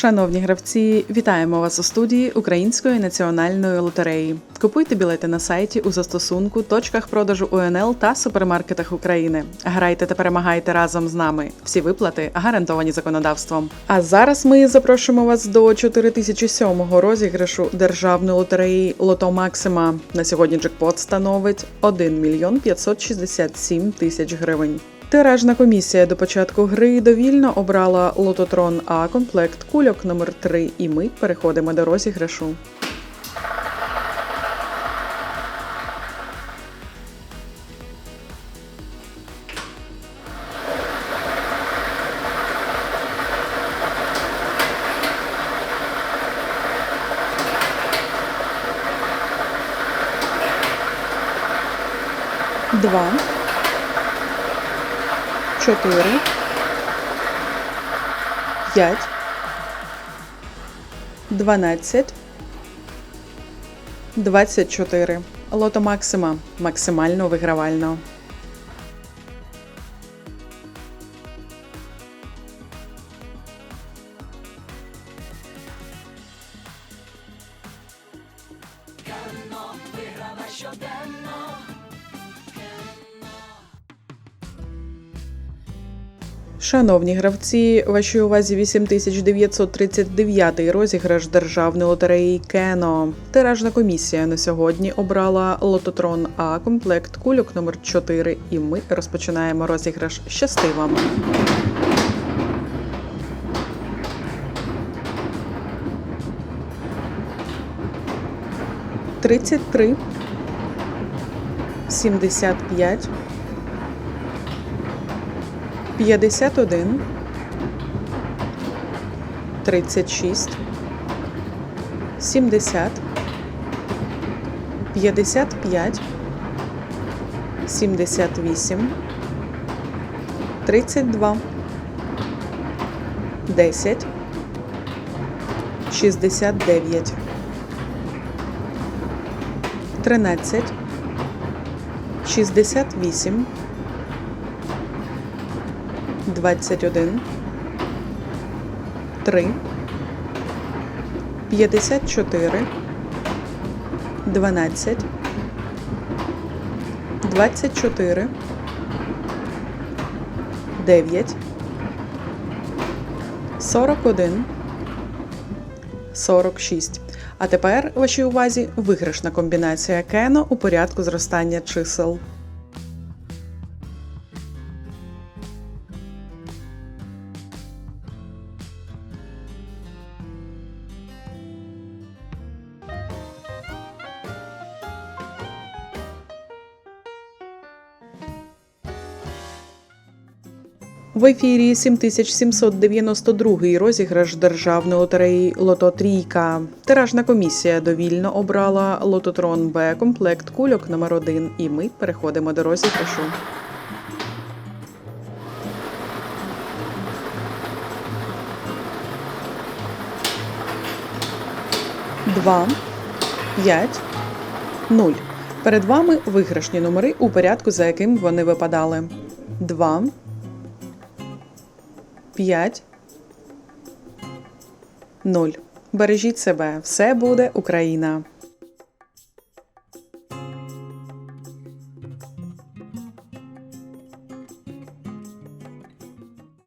Шановні гравці, вітаємо вас у студії Української національної лотереї. Купуйте білети на сайті у застосунку, точках продажу УНЛ та супермаркетах України. Грайте та перемагайте разом з нами. Всі виплати гарантовані законодавством. А зараз ми запрошуємо вас до 4007-го розіграшу державної лотереї Лото Максима. На сьогодні джекпот становить 1 мільйон 567 тисяч гривень. Тиражна комісія до початку гри довільно обрала лототрон А комплект кульок номер 3 і ми переходимо до розіграшу. Два. Чотири, п'ять, дванадцять, двадцять чотири. Лото Максима максимально вигравально. Шановні гравці, вашій увазі 8939 розіграш державної лотереї Кено. Тиражна комісія на сьогодні обрала лототрон А комплект кульок номер 4 і ми розпочинаємо розіграш. Щасти вам! Тридцять три, сімдесят п'ять. 51, 36, 70, 55, 78, 32, 10, 69, 13, 68, 21, 3, 54, 12, 24, 9, 41, 46. А тепер вашій увазі виграшна комбінація Кено у порядку зростання чисел. В ефірі 7792 розіграш державної лотереї Лото Трійка. Тиражна комісія довільно обрала Лототрон Б комплект кульок номер 1 і ми переходимо до розіграшу. Два, п'ять, нуль. Перед вами виграшні номери у порядку, за яким вони випадали. Два. 5, 0. Бережіть себе. Все буде Україна.